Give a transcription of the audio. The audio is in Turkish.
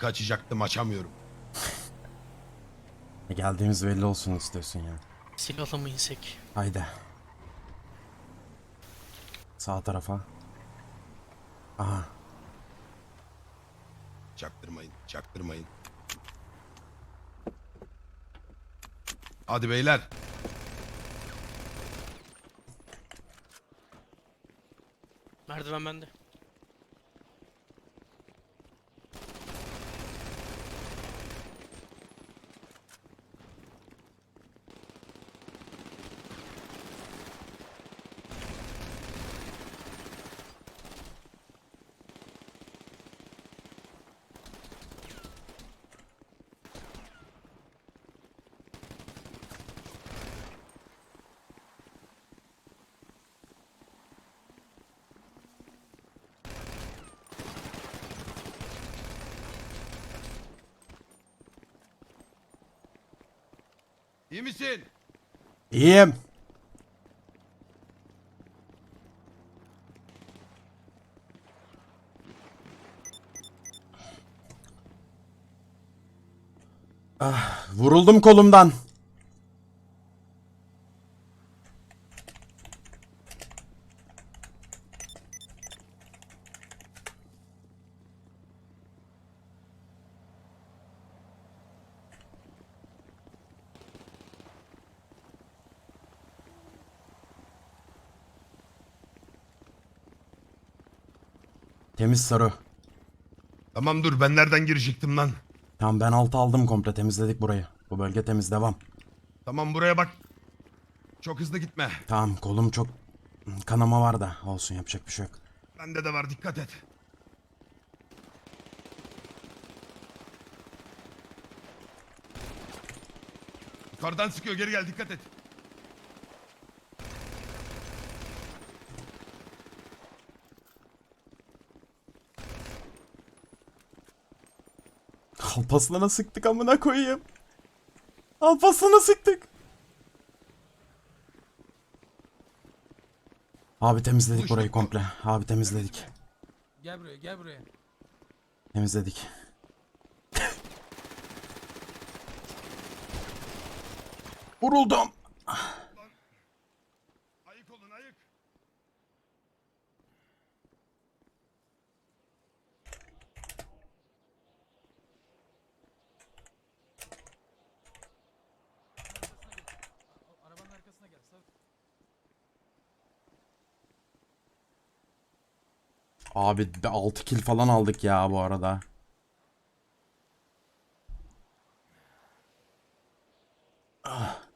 Arka açacaktım açamıyorum. Geldiğimiz belli olsun istiyorsun yani. Silahla mı insek? Haydi. Sağ tarafa. Aha. Çaktırmayın, çaktırmayın. Hadi beyler. Merdiven bende. İyi misin? İyiyim. Ah, vuruldum kolumdan. Temiz sarı. Tamam dur ben nereden girecektim lan? Tamam ben altı aldım komple temizledik burayı. Bu bölge temiz devam. Tamam buraya bak. Çok hızlı gitme. Tamam kolum çok kanama var da olsun yapacak bir şey yok. Bende de var dikkat et. Yukarıdan sıkıyor geri gel dikkat et. Alparslan'a sıktık amına koyayım. Alparslan'a sıktık. Abi temizledik Uş, burayı komple. Abi temizledik. Gel buraya gel buraya. Temizledik. Vuruldum. Abi 6 kill falan aldık ya bu arada. Ah.